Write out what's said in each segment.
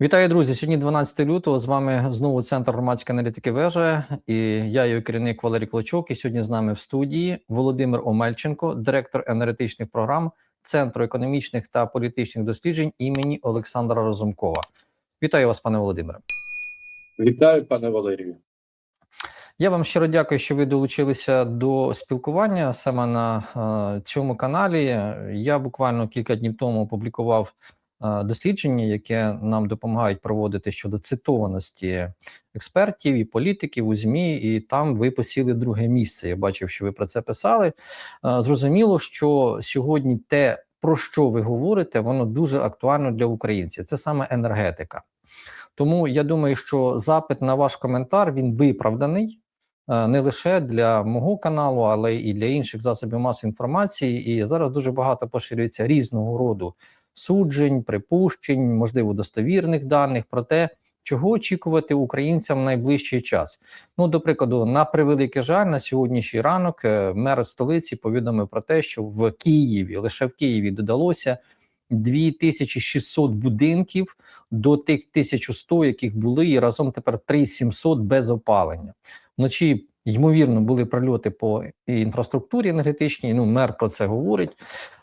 Вітаю, друзі! Сьогодні 12 лютого. З вами знову центр громадської аналітики вежа і я, його керівник Валерій Клочок. І сьогодні з нами в студії Володимир Омельченко, директор енергетичних програм Центру економічних та політичних досліджень імені Олександра Розумкова. Вітаю вас, пане Володимире. Вітаю, пане Валерію. Я вам щиро дякую, що ви долучилися до спілкування саме на е, цьому каналі. Я буквально кілька днів тому опублікував дослідження, яке нам допомагають проводити щодо цитованості експертів і політиків у ЗМІ, і там ви посіли друге місце. Я бачив, що ви про це писали. Е, зрозуміло, що сьогодні те, про що ви говорите, воно дуже актуально для українців. Це саме енергетика. Тому я думаю, що запит на ваш коментар він виправданий е, не лише для мого каналу, але і для інших засобів масової інформації. І зараз дуже багато поширюється різного роду суджень, припущень, можливо, достовірних даних про те, чого очікувати українцям в найближчий час. Ну, до прикладу, на превеликий жаль, на сьогоднішній ранок е, мер столиці повідомив про те, що в Києві лише в Києві додалося 2600 будинків до тих 1100, яких були, і разом тепер 3700 без опалення. Вночі ймовірно були прильоти по інфраструктурі енергетичній. Ну, мер про це говорить.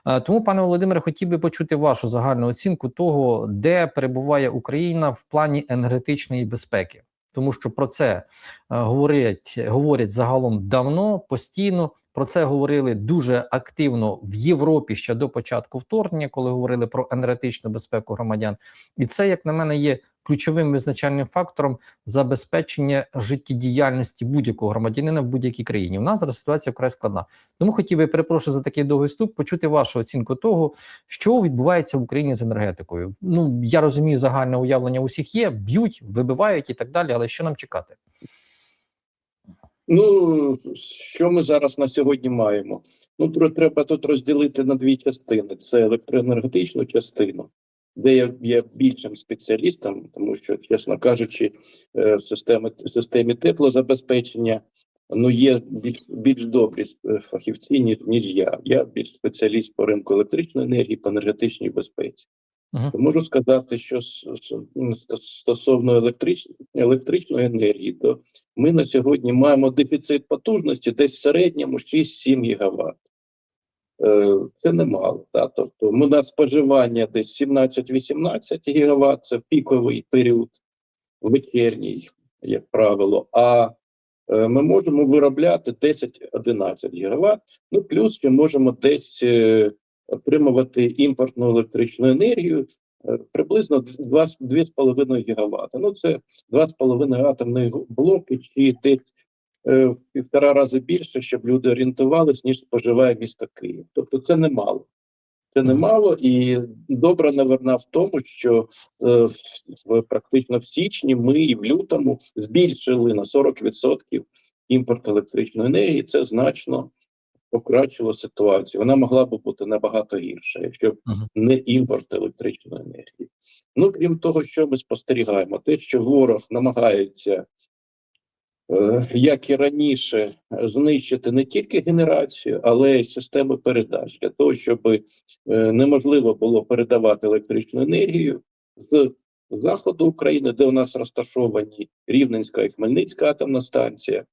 Е, Тому, пане Володимире, хотів би почути вашу загальну оцінку того, де перебуває Україна в плані енергетичної безпеки. Тому що про це е, говорять, говорять загалом давно, постійно. Про це говорили дуже активно в Європі ще до початку вторгнення, коли говорили про енергетичну безпеку громадян, і це, як на мене, є ключовим визначальним фактором забезпечення життєдіяльності будь-якого громадянина в будь-якій країні. У нас зараз ситуація вкрай складна. Тому хотів би перепрошую за такий довгий вступ, почути вашу оцінку того, що відбувається в Україні з енергетикою. Ну я розумію, загальне уявлення усіх є, б'ють, вибивають і так далі. Але що нам чекати? Ну, що ми зараз на сьогодні маємо? Ну, тр- треба тут розділити на дві частини: це електроенергетичну частину, де я є більшим спеціалістом, тому що, чесно кажучи, е, в системі, в системі теплозабезпечення ну, є більш, більш добрі е, фахівці, ніж, ніж я. Я більш спеціаліст по ринку електричної енергії, по енергетичній безпеці. То можу сказати, що ну, ст- стосовно електрич... електричної енергії, то ми на сьогодні маємо дефіцит потужності десь в середньому 6-7 гігаватт. Е, Це немало. Да? Тобто у нас споживання десь 17-18 гігаватт, це піковий період, вечірній, як правило. А е, ми можемо виробляти 10-11 гігаватт, ну плюс ще можемо десь е, отримувати імпортну електричну енергію приблизно 2 2,5 гігаватта. Ну це 2,5 атомних блоки чи десь в півтора рази більше, щоб люди орієнтувалися, ніж споживає місто Київ. Тобто це немало. Це немало, і добра новина в тому, що е, в, практично в січні ми і в лютому збільшили на 40% імпорт електричної енергії. Це значно покращило ситуацію. Вона могла б бути набагато гірша, якщо б не імпорт електричної енергії. Ну крім того, що ми спостерігаємо, те, що ворог намагається. Е, Як і раніше, знищити не тільки генерацію, але й системи передач для того, щоб е, неможливо було передавати електричну енергію з заходу України, де у нас розташовані Рівненська і Хмельницька атомна станція,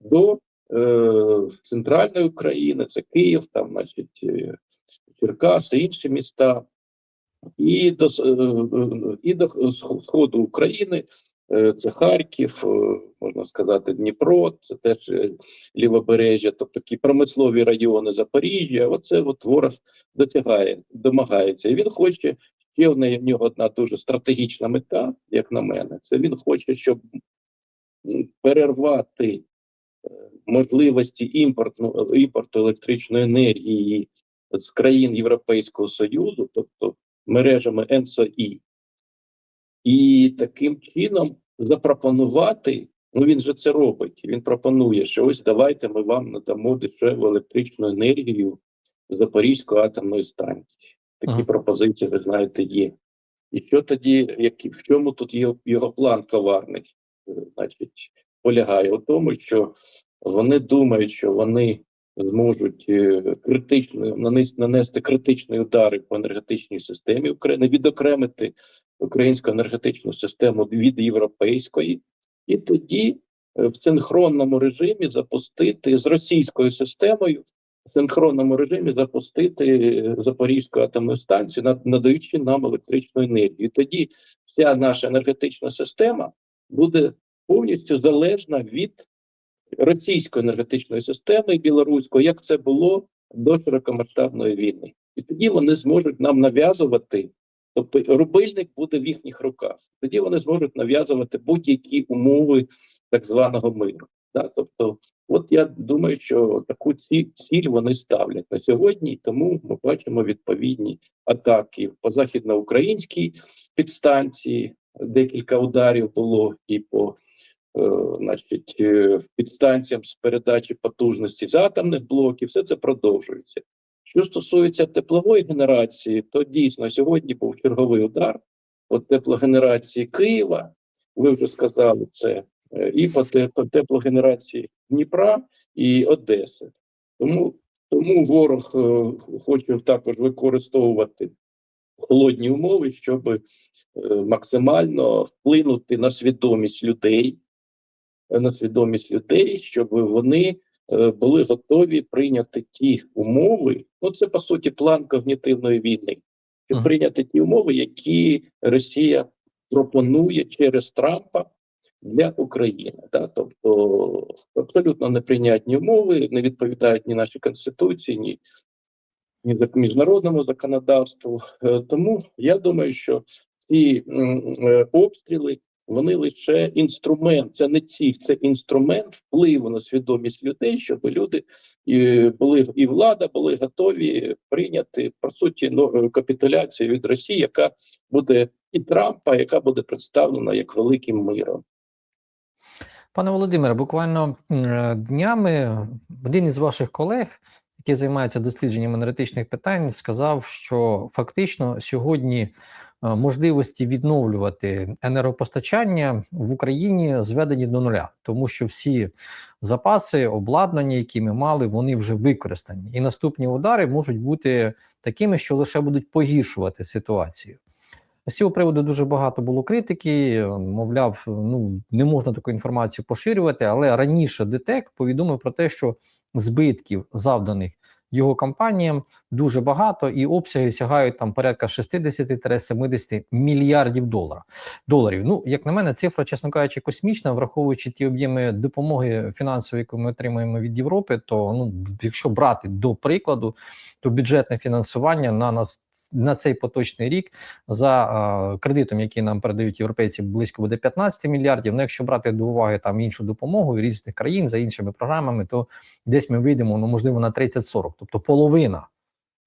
до е, центральної України, це Київ, там, значить, Черкаси, інші міста, і до, і до сходу України, це Харків, е, можна сказати, Дніпро, це теж е, лівобережжя, тобто такі промислові райони Запоріжжя. Оце от ворог дотягає, домагається. І він хоче ще в нього одна дуже стратегічна мета, як на мене. Це він хоче, щоб перервати е, можливості імпортну імпорту електричної енергії з країн Європейського Союзу, тобто мережами НСОІ, і таким чином запропонувати. Ну він же це робить. Він пропонує, що ось давайте ми вам надамо дешеву електричну енергію Запорізької атомної станції. Такі Ага. пропозиції, ви знаєте, є. І що тоді, які, в чому тут його, його план коварний? Е, Значить, полягає у тому, що вони думають, що вони зможуть е, критично нанести, критичні удари по енергетичній системі України, відокремити українську енергетичну систему від європейської, і тоді е, в синхронному режимі запустити з російською системою в синхронному режимі запустити е, Запорізьку атомну станцію, над- надаючи нам електричну енергію. Тоді вся наша енергетична система буде повністю залежна від російської енергетичної системи білоруської, як це було до широкомасштабної війни. І тоді вони зможуть нам нав'язувати, тобто рубильник буде в їхніх руках. Тоді вони зможуть нав'язувати будь-які умови так званого миру. Да? Тобто, от я думаю, що таку ці- ціль вони ставлять на сьогодні, і тому ми бачимо відповідні атаки по західноукраїнській підстанції. Декілька ударів було і по значить, е, підстанціям з передачі потужності з атомних блоків, все це продовжується. Що стосується теплової генерації, то дійсно сьогодні був черговий удар по теплогенерації Києва. Ви вже сказали це, е, і по, теплогенерації Дніпра і Одеси. Тому, тому ворог е, хоче також використовувати холодні умови, щоб е, максимально вплинути на свідомість людей, е, на свідомість людей, щоб вони е, були готові прийняти ті умови. Ну, це по суті план когнітивної війни, щоб Мгм. прийняти ті умови, які Росія пропонує через Трампа для України. Да? Тобто абсолютно неприйнятні умови, не відповідають ні нашій конституції, ні, ні міжнародному законодавству. Е, Тому я думаю, що ці е, обстріли вони лише інструмент, це не ціль, це інструмент впливу на свідомість людей, щоб люди і були і влада були готові прийняти по суті ну, е, капітуляцію від Росії, яка буде і Трампа, яка буде представлена як великим миром. Пане Володимире, буквально е, днями один із ваших колег, який займається дослідженням енергетичних питань, сказав, що фактично сьогодні можливості відновлювати енергопостачання в Україні зведені до нуля, тому що всі запаси, обладнання, які ми мали, вони вже використані, і наступні удари можуть бути такими, що лише будуть погіршувати ситуацію. З цього приводу дуже багато було критики. Мовляв, ну не можна таку інформацію поширювати, але раніше ДТЕК повідомив про те, що збитків, завданих його компаніям, дуже багато, і обсяги сягають там порядка 60-70 мільярдів доларів. доларів. Ну, як на мене, цифра, чесно кажучи, космічна, враховуючи ті об'єми допомоги фінансової, яку ми отримуємо від Європи, то ну, якщо брати до прикладу, то бюджетне фінансування на нас на цей поточний рік за е, кредитом, який нам передають європейці, близько буде 15 мільярдів. Ну, якщо брати до уваги там іншу допомогу різних країн за іншими програмами, то десь ми вийдемо ну можливо на 30-40, тобто половина.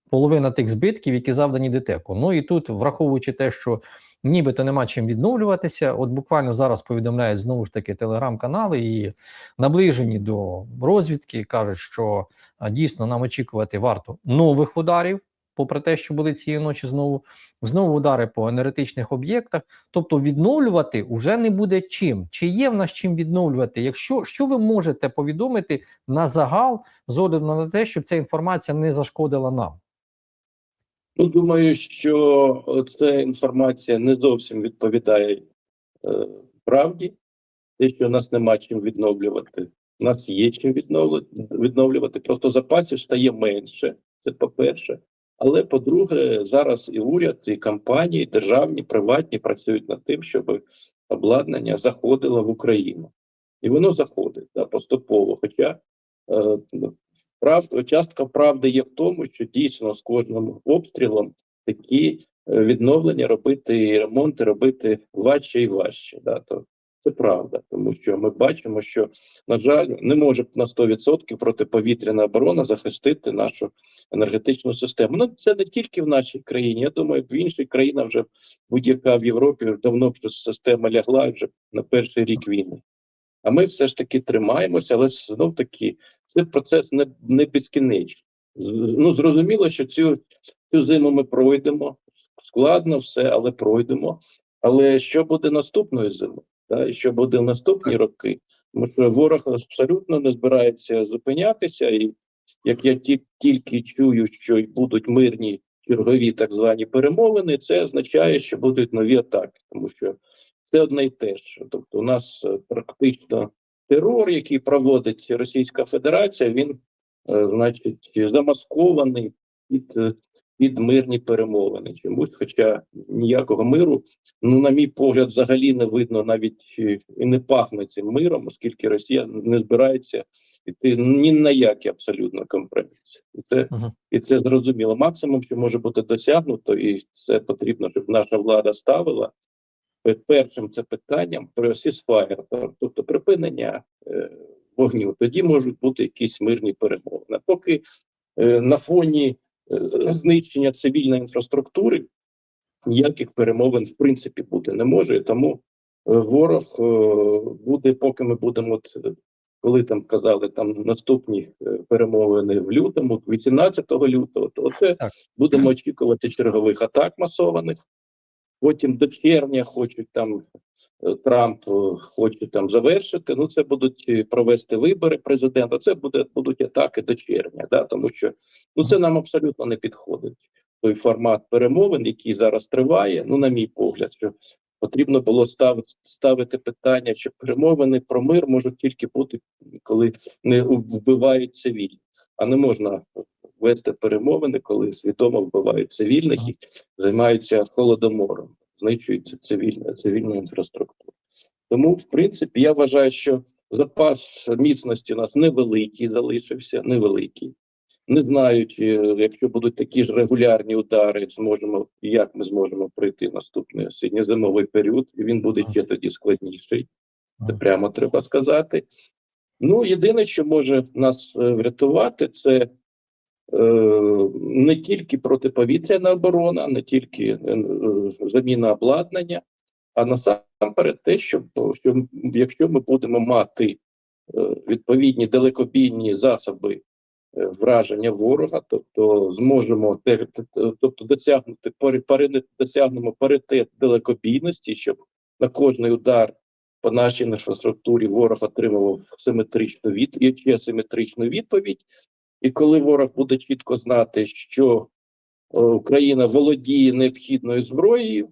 Половина тих збитків, які завдані ДТЕКу. Ну і тут, враховуючи те, що нібито нема чим відновлюватися, от буквально зараз повідомляють знову ж таки телеграм-канали і наближені до розвідки кажуть, що дійсно нам очікувати варто нових ударів попри те, що були цієї ночі знову знову удари по енергетичних об'єктах. Тобто відновлювати вже не буде чим. Чи є в нас чим відновлювати? Якщо що ви можете повідомити на загал з огляду на те, щоб ця інформація не зашкодила нам? Ну, думаю, що ця інформація не зовсім відповідає е, правді. Те, що у нас нема чим відновлювати. У нас є чим відновлювати. Просто запасів стає менше. Це по-перше. Але по-друге, зараз і уряд, і компанії, державні, приватні працюють над тим, щоб обладнання заходило в Україну. І воно заходить да, поступово. Хоча прав, частка правди є в тому, що дійсно з кожним обстрілом такі е, відновлення робити і ремонти робити важче і важче. Да, то це правда, тому що ми бачимо, що на жаль, не може на 100% протиповітряна оборона захистити нашу енергетичну систему. Ну це не тільки в нашій країні. Я думаю, в інших країнах вже будь-яка в Європі давно вже система лягла вже на перший рік війни. А ми все ж таки тримаємося, але знов таки це процес не, не безкінечний. Ну зрозуміло, що цю, цю зиму ми пройдемо. Складно все, але пройдемо. Але що буде наступною зимою? Да? І що буде в наступні роки? Тому що ворог абсолютно не збирається зупинятися, і як я ті- тільки чую, що будуть мирні чергові так звані перемовини, це означає, що будуть нові атаки, тому що це одне й те ж. Тобто, у нас е, практично терор, який проводить Російська Федерація, він, е, значить, замаскований під, е, під мирні перемовини. Чомусь, хоча ніякого миру, ну, на мій погляд, взагалі не видно навіть е, і не пахне цим миром, оскільки Росія не збирається йти ні на які абсолютно компроміси. І це, Мгм. і це зрозуміло. Максимум, що може бути досягнуто, і це потрібно, щоб наша влада ставила. Пе- Першим це питанням про сісфаєр, тобто припинення е, вогню. Тоді можуть бути якісь мирні перемовини. Поки е, на фоні е, знищення цивільної інфраструктури ніяких перемовин в принципі бути не може. І Тому е, ворог е, буде, поки ми будемо, от, е, коли там казали там наступні е, перемовини в лютому, 18 лютого, то це будемо очікувати чергових атак масованих. Потім до червня хочуть там е, Трамп е, хоче там завершити. Ну це будуть е, провести вибори президента. Це буде будуть атаки до червня, да тому що ну це нам абсолютно не підходить. Той формат перемовин, який зараз триває. Ну, на мій погляд, що потрібно було ставити ставити питання, що перемовини про мир можуть тільки бути, коли не вбивають цивільних, а не можна вести перемовини, коли свідомо вбивають цивільних і займаються холодомором, знищується цивільна цивільна інфраструктура. Тому, в принципі, я вважаю, що запас міцності у нас невеликий залишився, невеликий. Не знають, е, якщо будуть такі ж регулярні удари, зможемо як ми зможемо пройти наступний осінньо-зимовий період, і він буде ще тоді складніший. Це прямо треба сказати. Ну, єдине, що може нас е, врятувати, це не тільки протиповітряна оборона, не тільки е, е, заміна обладнання, а насамперед те, що, що якщо ми будемо мати е, відповідні далекобійні засоби е, враження ворога, тобто зможемо тобто досягнути досягнемо паритет далекобійності, щоб на кожний удар по нашій інфраструктурі ворог отримував симетричну від і симетричну відповідь. І коли ворог буде чітко знати, що е, Україна володіє необхідною зброєю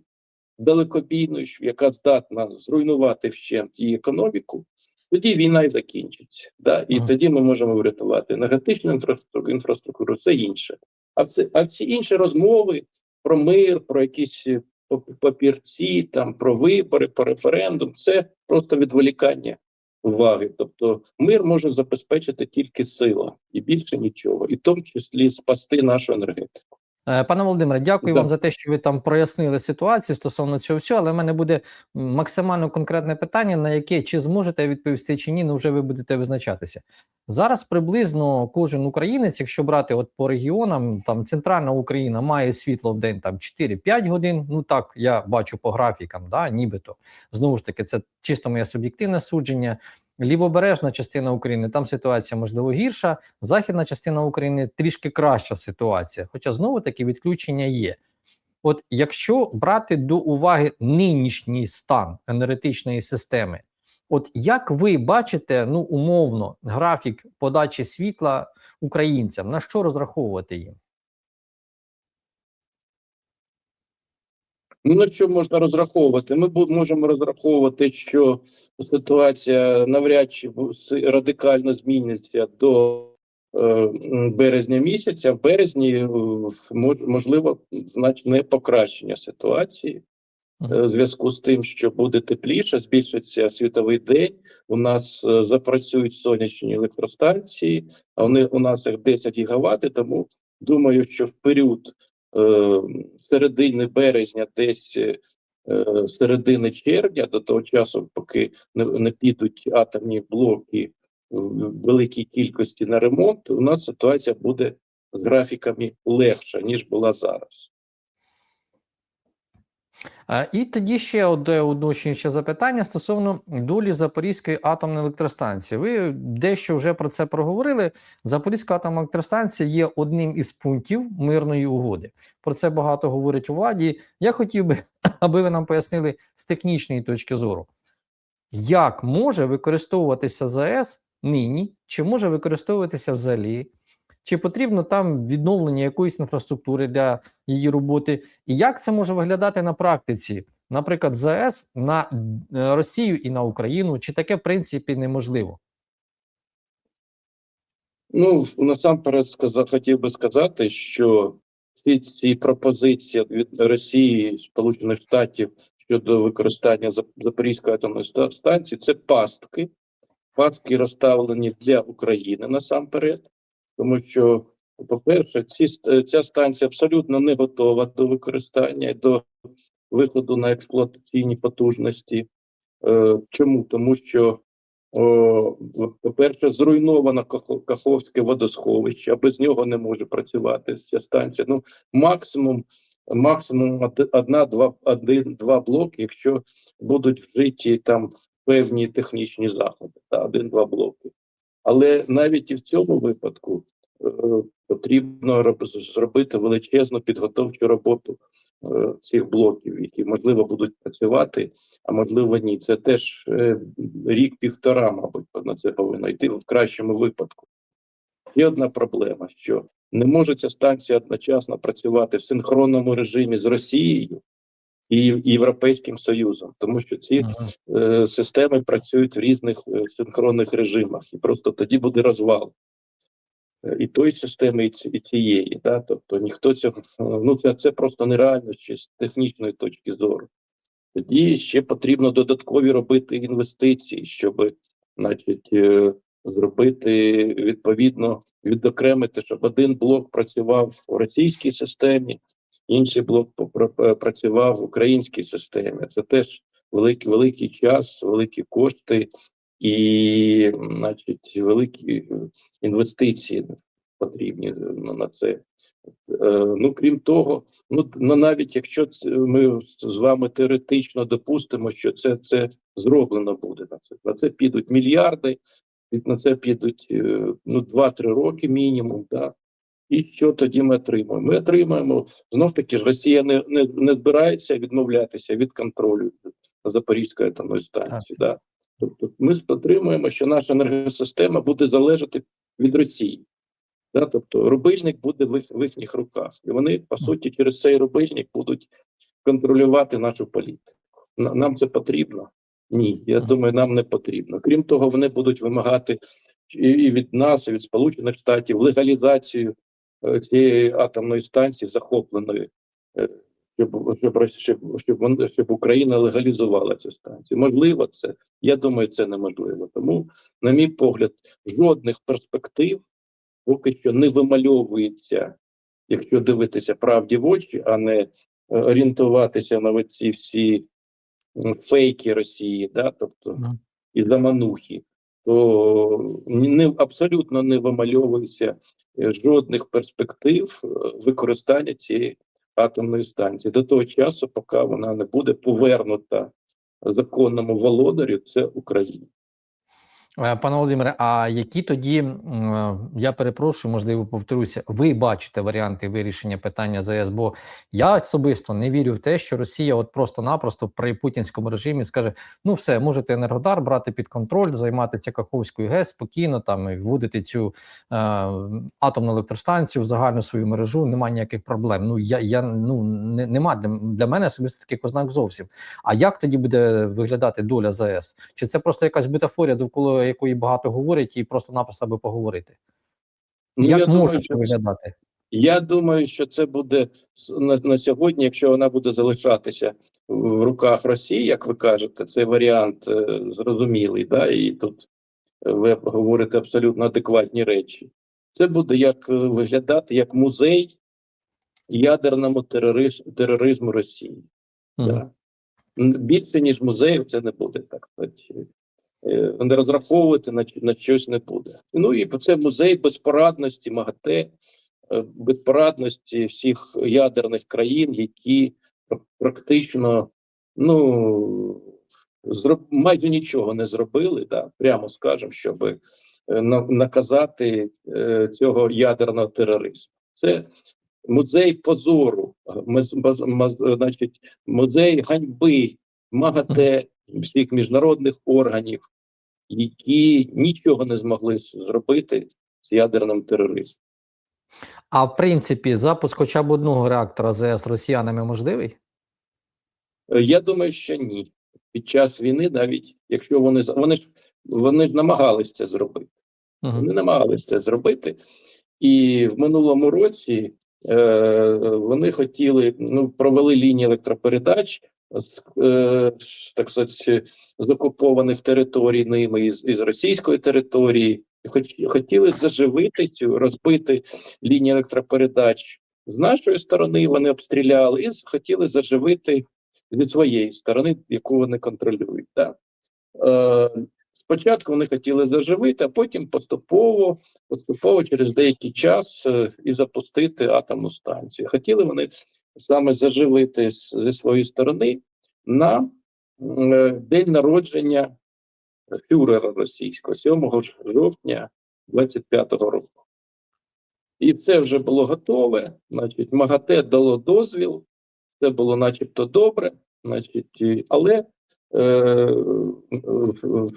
далекобійною, яка здатна зруйнувати вщент її економіку, тоді війна і закінчиться. Да? І Ага. тоді ми можемо врятувати енергетичну інфраструктуру, інфраструктуру, все інше. А все, а всі інші розмови про мир, про якісь е, папірці, там про вибори, про референдум, це просто відволікання уваги. Тобто мир може забезпечити тільки сила і більше нічого, і в тому числі спасти нашу енергетику. Е, Пане Володимире, дякую Да. вам за те, що ви там прояснили ситуацію стосовно цього всього, але в мене буде максимально конкретне питання, на яке чи зможете відповісти чи ні, ну вже ви будете визначатися. Зараз приблизно кожен українець, якщо брати от по регіонам, там центральна Україна має світло в день там 4-5 годин. Ну так я бачу по графікам, да, нібито знову ж таки, це чисто моє суб'єктивне судження. Лівобережна частина України, там ситуація можливо гірша. Західна частина України трішки краща ситуація, хоча знову таки відключення є. От якщо брати до уваги нинішній стан енергетичної системи, от як ви бачите, ну умовно, графік подачі світла українцям, на що розраховувати їм? Ну, на що можна розраховувати? Ми можемо розраховувати, що ситуація навряд чи радикально зміниться до е, березня місяця. В березні е, можливо значне покращення ситуації. Е, В зв'язку з тим, що буде тепліше, збільшиться світовий день. У нас запрацюють сонячні електростанції, а вони у нас як 10 гігават, тому думаю, що в період середини березня, десь е, е, середини червня, до того часу, поки не підуть атомні блоки в великій кількості на ремонт, у нас ситуація буде з графіками легша ніж була зараз. Е, І тоді ще одне уточнююче запитання стосовно долі Запорізької атомної електростанції. Ви дещо вже про це проговорили. Запорізька атомна електростанція є одним із пунктів мирної угоди. Про це багато говорять у владі. Я хотів би, аби ви нам пояснили з технічної точки зору, як може використовуватися ЗАЕС нині, чи може використовуватися взагалі чи потрібно там відновлення якоїсь інфраструктури для її роботи, і як це може виглядати на практиці? Наприклад, ЗАЕС на е, Росію і на Україну, чи таке в принципі неможливо? Ну, насамперед сказав, хотів би сказати, що всі ці пропозиції від Росії, Сполучених Штатів щодо використання Запорізької атомної станції це пастки. Пастки розставлені для України насамперед, тому що, по-перше, ці, ст- ця станція абсолютно не готова до використання, до виходу на експлуатаційні потужності. Е, чому? Тому що по-перше, зруйновано Каховське водосховище, а без нього не може працювати ця станція. Ну, максимум, максимум од- одна-два один, два блоки, якщо будуть вжиті там певні технічні заходи, та один-два блоки. Але навіть і в цьому випадку е, потрібно зробити величезну підготовчу роботу е, цих блоків, які можливо будуть працювати, а можливо ні. Це теж е, рік-півтора, мабуть, на це повинно йти в кращому випадку. Є одна проблема, що не може ця станція одночасно працювати в синхронному режимі з Росією і Європейським Союзом, тому що ці Мгм. е, системи працюють в різних е, синхронних режимах, і просто тоді буде розвал. Е, І тої системи, і, ці- і цієї. Да? Тобто ніхто цього ну це, це просто нереально ще з технічної точки зору. Тоді ще потрібно додаткові робити інвестиції, щоб, значить, е, зробити відповідно відокремити, щоб один блок працював в російській системі, інший блок е, працював в українській системі. Це теж великий великий час, великі кошти і, значить, великі інвестиції потрібні на це. Е, Ну крім того, ну ну, навіть якщо ми з вами теоретично допустимо, що це, це зроблено буде на це. На це підуть мільярди, на це підуть е, ну 2-3 роки мінімум. Да? І що тоді ми отримаємо? Ми отримаємо знов таки ж Росія не, не, не збирається відмовлятися від контролю Запорізької атомної станції. Да? Тобто ми отримуємо, що наша енергосистема буде залежати від Росії. Да? Тобто рубильник буде в в їхніх руках, і вони по суті через цей рубильник будуть контролювати нашу політику. Нам це потрібно? Ні, я думаю, нам не потрібно. Крім того, вони будуть вимагати і від нас, і від Сполучених Штатів легалізацію цієї атомної станції захопленої, е, щоб, щоб, щоб, щоб, щоб Україна легалізувала цю станцію. Можливо, це я думаю, це неможливо. Тому, на мій погляд, жодних перспектив поки що не вимальовується, якщо дивитися правді в очі, а не е, орієнтуватися на ці всі фейки Росії, да, тобто і заманухи, то не абсолютно не вимальовується е, жодних перспектив е, використання цієї атомної станції до того часу, поки вона не буде повернута законному володарю, це Україна. Е, Пане Володимире, а які тоді, я перепрошую, можливо, повторюся, ви бачите варіанти вирішення питання ЗАЕС? Бо я особисто не вірю в те, що Росія от просто-напросто при путінському режимі скаже: ну все, можете Енергодар брати під контроль, займатися Каховською ГЕС спокійно там і вводити цю е, атомну електростанцію в загальну свою мережу. Немає ніяких проблем. Ну я, я ну не, нема для, для мене особисто таких ознак зовсім. А як тоді буде виглядати доля ЗАЕС? Чи це просто якась бутафорія, довкола якої багато говорять, і просто-напросто аби поговорити? Ну, як може це виглядати? Я думаю, що це буде на, на сьогодні, якщо вона буде залишатися в руках Росії, як ви кажете, цей варіант е, зрозумілий, да, і тут е, ви говорите абсолютно адекватні речі. Це буде як е, виглядати як музей ядерному тероризм, тероризму Росії. Мгм. Да. Більше, ніж музеїв, це не буде так. Е, Не розраховувати на, на щось не буде. Ну і це музей безпорадності МАГАТЕ, е, безпорадності всіх ядерних країн, які практично ну, зроб, майже нічого не зробили, да, прямо скажемо, щоб е, наказати цього ядерного тероризму. Це музей позору, значить, музей ганьби, МАГАТЕ всіх міжнародних органів, які нічого не змогли зробити з ядерним тероризмом. А в принципі, запуск хоча б одного реактора ЗС росіянами можливий? Е, Я думаю, що ні. Під час війни, навіть якщо вони вони ж вони ж намагались це зробити. Угу. Вони намагались це зробити, і в минулому році е, вони хотіли ну провели лінії електропередач так сказати, з окупованих територій ними із, із російської території. Хоч хотіли заживити цю розбити лінії електропередач з нашої сторони. Вони обстріляли і хотіли заживити зі своєї сторони, яку вони контролюють. Да? Е, спочатку вони хотіли заживити, а потім поступово, поступово через деякий час е, і запустити атомну станцію. Хотіли вони саме заживити зі своєї сторони на е, день народження фюрера російського 7 жовтня 25-го року. І це вже було готове. Значить, МАГАТЕ дало дозвіл, це було начебто добре, значить, але е,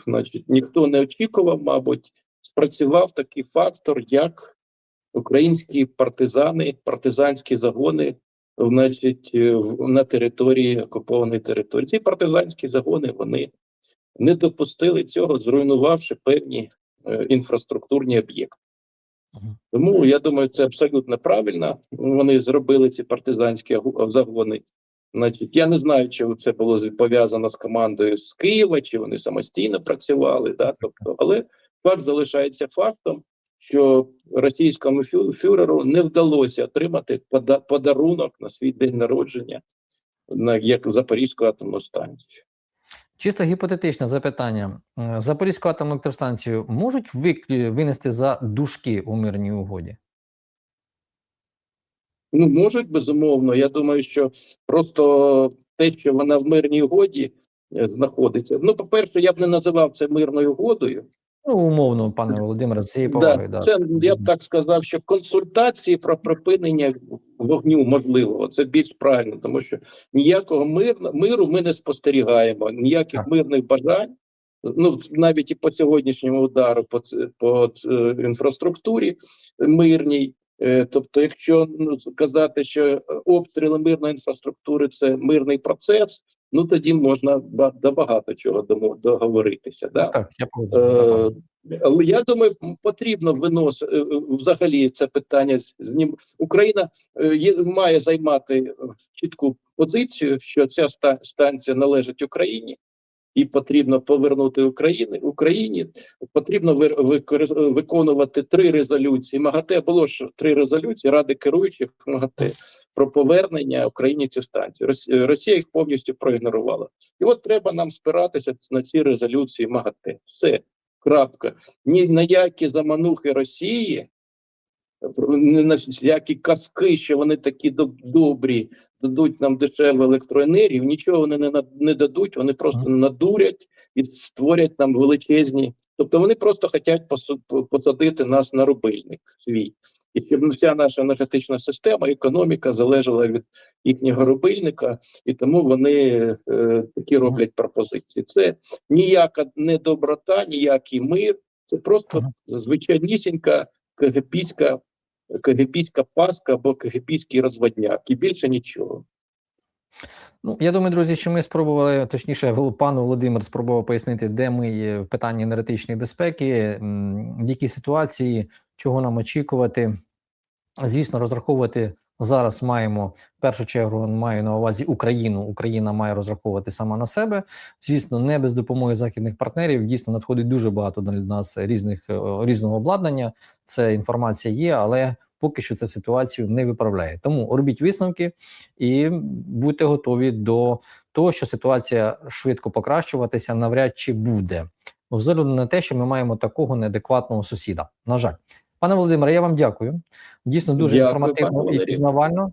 значить, ніхто не очікував, мабуть, спрацював такий фактор, як українські партизани, партизанські загони, значить, е, на території окупованої території. Ці партизанські загони вони не допустили цього, зруйнувавши певні е, інфраструктурні об'єкти. Тому я думаю, це абсолютно правильно. Вони зробили ці партизанські загони. Значить, я не знаю, чи це було пов'язано з командою з Києва, чи вони самостійно працювали. Да? Тобто, але факт залишається фактом, що російському фюреру не вдалося отримати подарунок на свій день народження на як Запорізьку атомну станцію. Чисто гіпотетичне запитання. Е, Запорізьку атомну електростанцію можуть виклю- винести за дужки у мирній угоді? Ну, можуть, безумовно. Я думаю, що просто те, що вона в мирній угоді е, знаходиться. Ну, по-перше, я б не називав це мирною угодою. Ну, умовно, пане Володимире, цієї поваги. Да, Да, це я б так сказав, що консультації про припинення вогню можливого Це більш правильно, тому що ніякого мирно, миру ми не спостерігаємо, ніяких Так. мирних бажань. Ну навіть і по сьогоднішньому удару по, по інфраструктурі мирній. Е, Тобто, якщо ну, казати, що е, обстріли мирної інфраструктури це мирний процес, ну тоді можна до багато чого договоритися. Да? Так, я. Е, Але я думаю, потрібно виносити взагалі це питання з ним. Україна е, є, має займати е, чітку позицію, що ця ста- станція належить Україні, і потрібно повернути Україні Україні. Потрібно ви- виконувати три резолюції. МАГАТЕ було ж три резолюції Ради керуючих МАГАТЕ про повернення Україні. Рос- е, Росія їх повністю проігнорувала. І от треба нам спиратися на ці резолюції МАГАТЕ. Все. Крапка. Ні на які заманухи Росії, ні на які казки, що вони такі доб- добрі, дадуть нам дешеву електроенергію, нічого вони не, не дадуть, вони просто надурять і створять нам величезні. Тобто вони просто хочуть посадити нас на рубильник свій. І щоб вся наша енергетична система, економіка залежала від їхнього рубильника, і тому вони е, такі роблять пропозиції. Це ніяка не доброта, ніякий мир. Це просто звичайнісінька кагепійська, кагепійська паска або кагепійський розводняк, і більше нічого. Ну, я думаю, друзі, що ми спробували, точніше, пан Володимир спробував пояснити, де ми є в питанні енергетичної безпеки, в якій ситуації, чого нам очікувати. Звісно, розраховувати зараз маємо в першу чергу маю на увазі Україну. Україна має розраховувати сама на себе. Звісно, не без допомоги західних партнерів. Дійсно, надходить дуже багато до нас різних е, різного обладнання. Це інформація є, але поки що це ситуацію не виправляє. Тому робіть висновки і будьте готові до того, що ситуація швидко покращуватися навряд чи буде. З огляду на те, що ми маємо такого неадекватного сусіда. На жаль, пане Володимире, я вам дякую. Дійсно, дуже Дякую, інформативно і пізнавально.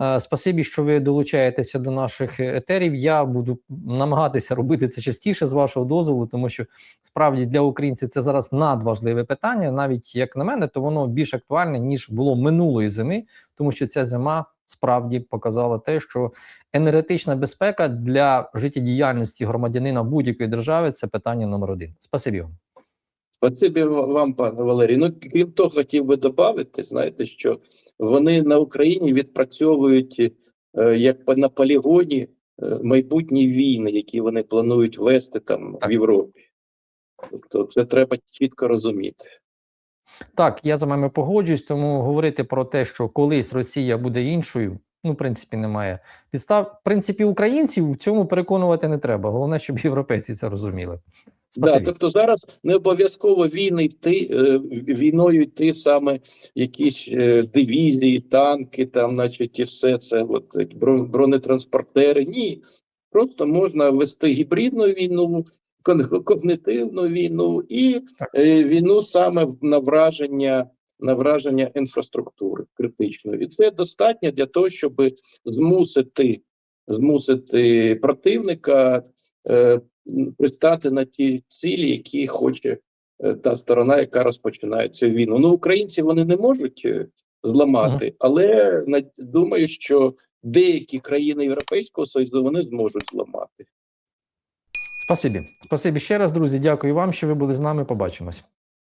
Е, Спасибі, що ви долучаєтеся до наших етерів. Я буду намагатися робити це частіше з вашого дозволу, тому що справді для українців це зараз надважливе питання. Навіть як на мене, то воно більш актуальне ніж було минулої зими, тому що ця зима справді показала те, що енергетична безпека для життєдіяльності громадянина будь-якої держави це питання номер один. Спасибі вам. Спасибі вам, пане Валерій. Ну, крім того, хотів би додати, знаєте, що вони на Україні відпрацьовують е, як на полігоні е, майбутні війни, які вони планують вести там Так. в Європі. Тобто це треба чітко розуміти. Так, я з вами погоджуюсь, тому говорити про те, що колись Росія буде іншою, ну, в принципі, немає підстав. В принципі, українців в цьому переконувати не треба. Головне, щоб європейці це розуміли. Да, тобто зараз не обов'язково війни йти е, війною йти саме якісь е, дивізії, танки, там, значить, і все це, от бронетранспортери. Ні, просто можна вести гібридну війну, когнитивну війну і Так. е, війну саме на враження. На враження інфраструктури критичної, і це достатньо для того, щоб змусити змусити противника е, пристати на ті цілі, які хоче е, та сторона, яка розпочинає цю війну. Ну, українці вони не можуть е, зламати, але думаю, що деякі країни Європейського Союзу вони зможуть зламати. Спасибі. Спасибі ще раз, друзі. Дякую вам, що ви були з нами. Побачимось.